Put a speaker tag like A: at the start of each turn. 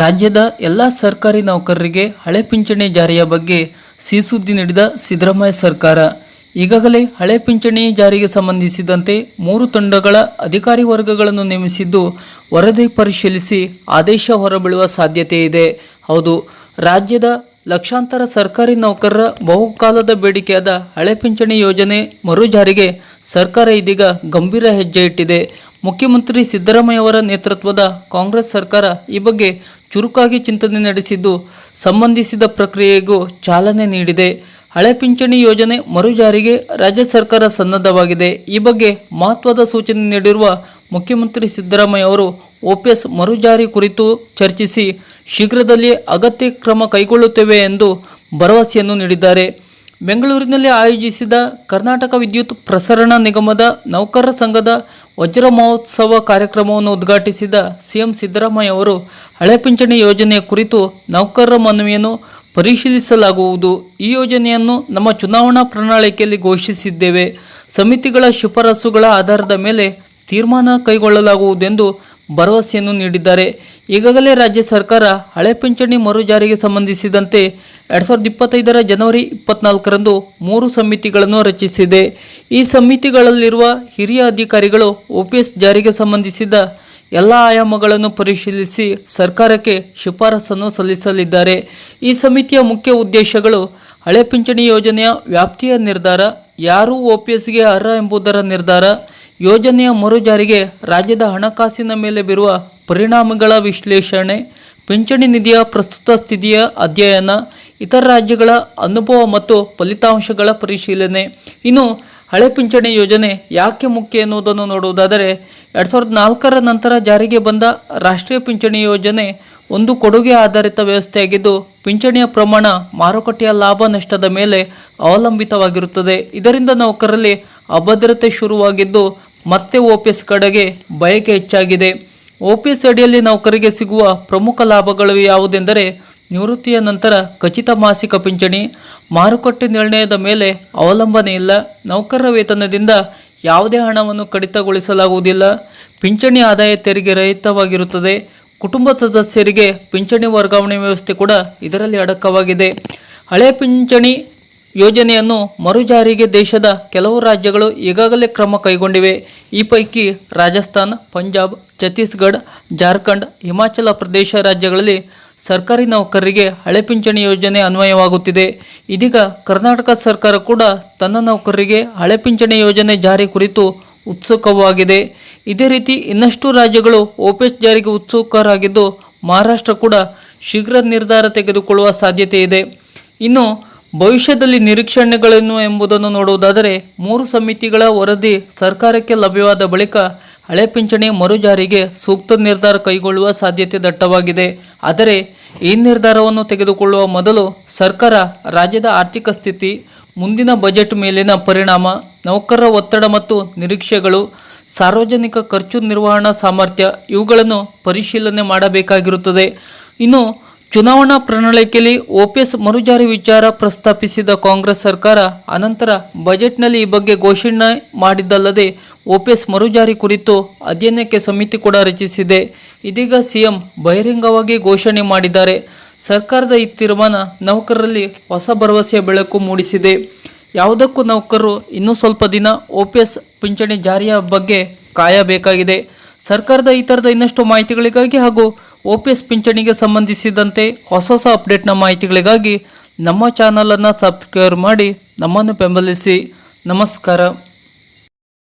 A: ರಾಜ್ಯದ ಎಲ್ಲ ಸರ್ಕಾರಿ ನೌಕರರಿಗೆ ಹಳೆ ಪಿಂಚಣಿ ಜಾರಿಯ ಬಗ್ಗೆ ಸಿಸುದ್ದಿ ನೀಡಿದ ಸಿದ್ದರಾಮಯ್ಯ ಸರ್ಕಾರ. ಈಗಾಗಲೇ ಹಳೆ ಪಿಂಚಣಿ ಜಾರಿಗೆ ಸಂಬಂಧಿಸಿದಂತೆ ಮೂರು ತಂಡಗಳ ಅಧಿಕಾರಿ ವರ್ಗಗಳನ್ನು ನೇಮಿಸಿದ್ದು ವರದಿ ಪರಿಶೀಲಿಸಿ ಆದೇಶ ಹೊರಬೀಳುವ ಸಾಧ್ಯತೆ ಇದೆ. ಹೌದು, ರಾಜ್ಯದ ಲಕ್ಷಾಂತರ ಸರ್ಕಾರಿ ನೌಕರರ ಬಹುಕಾಲದ ಬೇಡಿಕೆಯಾದ ಹಳೆ ಪಿಂಚಣಿ ಯೋಜನೆ ಮರು ಜಾರಿಗೆ ಸರ್ಕಾರ ಇದೀಗ ಗಂಭೀರ ಹೆಜ್ಜೆ ಇಟ್ಟಿದೆ. ಮುಖ್ಯಮಂತ್ರಿ ಸಿದ್ದರಾಮಯ್ಯ ಅವರ ನೇತೃತ್ವದ ಕಾಂಗ್ರೆಸ್ ಸರ್ಕಾರ ಈ ಬಗ್ಗೆ ಚುರುಕಾಗಿ ಚಿಂತನೆ ನಡೆಸಿದ್ದು, ಸಂಬಂಧಿಸಿದ ಪ್ರಕ್ರಿಯೆಗೂ ಚಾಲನೆ ನೀಡಿದೆ. ಹಳೆ ಪಿಂಚಣಿ ಯೋಜನೆ ಮರು ಜಾರಿಗೆ ರಾಜ್ಯ ಸರ್ಕಾರ ಸನ್ನದ್ಧವಾಗಿದೆ. ಈ ಬಗ್ಗೆ ಮಹತ್ವದ ಸೂಚನೆ ನೀಡಿರುವ ಮುಖ್ಯಮಂತ್ರಿ ಸಿದ್ದರಾಮಯ್ಯ ಅವರು ಓಪಿಎಸ್ ಮರು ಜಾರಿ ಕುರಿತು ಚರ್ಚಿಸಿ ಶೀಘ್ರದಲ್ಲೇ ಅಗತ್ಯ ಕ್ರಮ ಕೈಗೊಳ್ಳುತ್ತೇವೆ ಎಂದು ಭರವಸೆಯನ್ನು ನೀಡಿದ್ದಾರೆ. ಬೆಂಗಳೂರಿನಲ್ಲಿ ಆಯೋಜಿಸಿದ ಕರ್ನಾಟಕ ವಿದ್ಯುತ್ ಪ್ರಸರಣ ನಿಗಮದ ನೌಕರರ ಸಂಘದ ವಜ್ರ ಮಹೋತ್ಸವ ಕಾರ್ಯಕ್ರಮವನ್ನು ಉದ್ಘಾಟಿಸಿದ ಸಿಎಂ ಸಿದ್ದರಾಮಯ್ಯ ಅವರು, ಹಳೆ ಪಿಂಚಣಿ ಯೋಜನೆಯ ಕುರಿತು ನೌಕರರ ಮನವಿಯನ್ನು ಪರಿಶೀಲಿಸಲಾಗುವುದು. ಈ ಯೋಜನೆಯನ್ನು ನಮ್ಮ ಚುನಾವಣಾ ಪ್ರಣಾಳಿಕೆಯಲ್ಲಿ ಘೋಷಿಸಿದ್ದೇವೆ. ಸಮಿತಿಗಳ ಶಿಫಾರಸುಗಳ ಆಧಾರದ ಮೇಲೆ ತೀರ್ಮಾನ ಕೈಗೊಳ್ಳಲಾಗುವುದೆಂದು ಭರವಸೆಯನ್ನು ನೀಡಿದ್ದಾರೆ. ಈಗಾಗಲೇ ರಾಜ್ಯ ಸರ್ಕಾರ ಹಳೆ ಪಿಂಚಣಿ ಮರು ಜಾರಿಗೆ ಸಂಬಂಧಿಸಿದಂತೆ ಎರಡು ಸಾವಿರದ ಇಪ್ಪತ್ತೈದರ ಜನವರಿ ಇಪ್ಪತ್ನಾಲ್ಕರಂದು ಮೂರು ಸಮಿತಿಗಳನ್ನು ರಚಿಸಿದೆ. ಈ ಸಮಿತಿಗಳಲ್ಲಿರುವ ಹಿರಿಯ ಅಧಿಕಾರಿಗಳು ಒಪಿಎಸ್ ಜಾರಿಗೆ ಸಂಬಂಧಿಸಿದ ಎಲ್ಲ ಆಯಾಮಗಳನ್ನು ಪರಿಶೀಲಿಸಿ ಸರ್ಕಾರಕ್ಕೆ ಶಿಫಾರಸನ್ನು ಸಲ್ಲಿಸಲಿದ್ದಾರೆ. ಈ ಸಮಿತಿಯ ಮುಖ್ಯ ಉದ್ದೇಶಗಳು ಹಳೆ ಪಿಂಚಣಿ ಯೋಜನೆಯ ವ್ಯಾಪ್ತಿಯ ನಿರ್ಧಾರ, ಯಾರು ಒಪಿಎಸ್ಗೆ ಅರ್ಹ ಎಂಬುದರ ನಿರ್ಧಾರ ಯೋಜನೆಯ ಮರುಜಾರಿಗೆ ರಾಜ್ಯದ ಹಣಕಾಸಿನ ಮೇಲೆ ಬೀರುವ ಪರಿಣಾಮಗಳ ವಿಶ್ಲೇಷಣೆ, ಪಿಂಚಣಿ ನಿಧಿಯ ಪ್ರಸ್ತುತ ಸ್ಥಿತಿಯ ಅಧ್ಯಯನ, ಇತರ ರಾಜ್ಯಗಳ ಅನುಭವ ಮತ್ತು ಫಲಿತಾಂಶಗಳ ಪರಿಶೀಲನೆ. ಇನ್ನು ಹಳೆ ಪಿಂಚಣಿ ಯೋಜನೆ ಯಾಕೆ ಮುಖ್ಯ ಎನ್ನುವುದನ್ನು ನೋಡುವುದಾದರೆ, ಎರಡು ಸಾವಿರದ ನಾಲ್ಕರ ನಂತರ ಜಾರಿಗೆ ಬಂದ ರಾಷ್ಟ್ರೀಯ ಪಿಂಚಣಿ ಯೋಜನೆ ಒಂದು ಕೊಡುಗೆ ಆಧಾರಿತ ವ್ಯವಸ್ಥೆಯಾಗಿದ್ದು, ಪಿಂಚಣಿಯ ಪ್ರಮಾಣ ಮಾರುಕಟ್ಟೆಯ ಲಾಭ ನಷ್ಟದ ಮೇಲೆ ಅವಲಂಬಿತವಾಗಿರುತ್ತದೆ. ಇದರಿಂದ ನೌಕರರಲ್ಲಿ ಅಭದ್ರತೆ ಶುರುವಾಗಿದ್ದು ಮತ್ತೆ ಓಪಿಎಸ್ ಕಡೆಗೆ ಬಯಕೆ ಹೆಚ್ಚಾಗಿದೆ. ಒ ಪಿ ಎಸ್ ಅಡಿಯಲ್ಲಿ ನೌಕರಿಗೆ ಸಿಗುವ ಪ್ರಮುಖ ಲಾಭಗಳು ಯಾವುದೆಂದರೆ ನಿವೃತ್ತಿಯ ನಂತರ ಖಚಿತ ಮಾಸಿಕ ಪಿಂಚಣಿ, ಮಾರುಕಟ್ಟೆ ನಿರ್ಣಯದ ಮೇಲೆ ಅವಲಂಬನೆ ಇಲ್ಲ. ನೌಕರರ ವೇತನದಿಂದ ಯಾವುದೇ ಹಣವನ್ನು ಕಡಿತಗೊಳಿಸಲಾಗುವುದಿಲ್ಲ. ಪಿಂಚಣಿ ಆದಾಯ ತೆರಿಗೆ ರಹಿತವಾಗಿರುತ್ತದೆ. ಕುಟುಂಬ ಸದಸ್ಯರಿಗೆ ಪಿಂಚಣಿ ವರ್ಗಾವಣೆ ವ್ಯವಸ್ಥೆ ಕೂಡ ಇದರಲ್ಲಿ ಅಡಕವಾಗಿದೆ. ಹಳೆ ಪಿಂಚಣಿ ಯೋಜನೆಯನ್ನು ಮರುಜಾರಿಗೆ ದೇಶದ ಕೆಲವು ರಾಜ್ಯಗಳು ಈಗಾಗಲೇ ಕ್ರಮ ಕೈಗೊಂಡಿವೆ. ಈ ಪೈಕಿ ರಾಜಸ್ಥಾನ್, ಪಂಜಾಬ್, ಛತ್ತೀಸ್ಗಢ, ಜಾರ್ಖಂಡ್, ಹಿಮಾಚಲ ಪ್ರದೇಶ ರಾಜ್ಯಗಳಲ್ಲಿ ಸರ್ಕಾರಿ ನೌಕರರಿಗೆ ಹಳೆ ಪಿಂಚಣಿ ಯೋಜನೆ ಅನ್ವಯವಾಗುತ್ತಿದೆ. ಇದೀಗ ಕರ್ನಾಟಕ ಸರ್ಕಾರ ಕೂಡ ತನ್ನ ನೌಕರರಿಗೆ ಹಳೆ ಪಿಂಚಣಿ ಯೋಜನೆ ಜಾರಿ ಕುರಿತು ಉತ್ಸುಕವಾಗಿದೆ. ಇದೇ ರೀತಿ ಇನ್ನಷ್ಟು ರಾಜ್ಯಗಳು ಓಪಿಎಸ್ ಜಾರಿಗೆ ಉತ್ಸುಕರಾಗಿದ್ದು, ಮಹಾರಾಷ್ಟ್ರ ಕೂಡ ಶೀಘ್ರ ನಿರ್ಧಾರ ತೆಗೆದುಕೊಳ್ಳುವ ಸಾಧ್ಯತೆ ಇದೆ ಇನ್ನು ಭವಿಷ್ಯದಲ್ಲಿ ನಿರೀಕ್ಷಣೆಗಳೇನು ಎಂಬುದನ್ನು ನೋಡುವುದಾದರೆ, ಮೂರು ಸಮಿತಿಗಳ ವರದಿ ಸರ್ಕಾರಕ್ಕೆ ಲಭ್ಯವಾದ ಬಳಿಕ ಹಳೆ ಪಿಂಚಣಿ ಮರುಜಾರಿಗೆ ಸೂಕ್ತ ನಿರ್ಧಾರ ಕೈಗೊಳ್ಳುವ ಸಾಧ್ಯತೆ ದಟ್ಟವಾಗಿದೆ. ಆದರೆ, ಈ ನಿರ್ಧಾರವನ್ನು ತೆಗೆದುಕೊಳ್ಳುವ ಮೊದಲು ಸರ್ಕಾರ ರಾಜ್ಯದ ಆರ್ಥಿಕ ಸ್ಥಿತಿ, ಮುಂದಿನ ಬಜೆಟ್ ಮೇಲಿನ ಪರಿಣಾಮ, ನೌಕರರ ಒತ್ತಡ ಮತ್ತು ನಿರೀಕ್ಷೆಗಳು, ಸಾರ್ವಜನಿಕ ಖರ್ಚು ನಿರ್ವಹಣಾ ಸಾಮರ್ಥ್ಯ ಇವುಗಳನ್ನು ಪರಿಶೀಲನೆ ಮಾಡಬೇಕಾಗಿರುತ್ತದೆ. ಇನ್ನು ಚುನಾವಣಾ ಪ್ರಣಾಳಿಕೆಯಲ್ಲಿ ಓಪಿಎಸ್ ಮರುಜಾರಿ ವಿಚಾರ ಪ್ರಸ್ತಾಪಿಸಿದ ಕಾಂಗ್ರೆಸ್ ಸರ್ಕಾರ ಅನಂತರ ಬಜೆಟ್ನಲ್ಲಿ ಈ ಬಗ್ಗೆ ಘೋಷಣೆ ಮಾಡಿದ್ದಲ್ಲದೆ ಓಪಿಎಸ್ ಮರುಜಾರಿ ಕುರಿತು ಅಧ್ಯಯನಕ್ಕೆ ಸಮಿತಿ ಕೂಡ ರಚಿಸಿದೆ. ಇದೀಗ ಸಿಎಂ ಬಹಿರಂಗವಾಗಿ ಘೋಷಣೆ ಮಾಡಿದ್ದಾರೆ. ಸರ್ಕಾರದ ಈ ತೀರ್ಮಾನ ನೌಕರರಲ್ಲಿ ಹೊಸ ಭರವಸೆಯ ಬೆಳಕು ಮೂಡಿಸಿದೆ. ಯಾವುದಕ್ಕೂ ನೌಕರರು ಇನ್ನೂ ಸ್ವಲ್ಪ ದಿನ ಓಪಿಎಸ್ ಪಿಂಚಣಿ ಜಾರಿಯ ಬಗ್ಗೆ ಕಾಯಬೇಕಾಗಿದೆ. ಸರ್ಕಾರದ ಈ ಥರದ ಇನ್ನಷ್ಟು ಮಾಹಿತಿಗಳಿಗಾಗಿ ಹಾಗೂ ಒ ಪಿ ಎಸ್ ಪಿಂಚಣಿಗೆ ಸಂಬಂಧಿಸಿದಂತೆ ಹೊಸ ಹೊಸ ಅಪ್ಡೇಟ್ನ ಮಾಹಿತಿಗಳಿಗಾಗಿ ನಮ್ಮ ಚಾನಲನ್ನು ಸಬ್ಸ್ಕ್ರೈಬ್ ಮಾಡಿ ನಮ್ಮನ್ನು ಬೆಂಬಲಿಸಿ. ನಮಸ್ಕಾರ.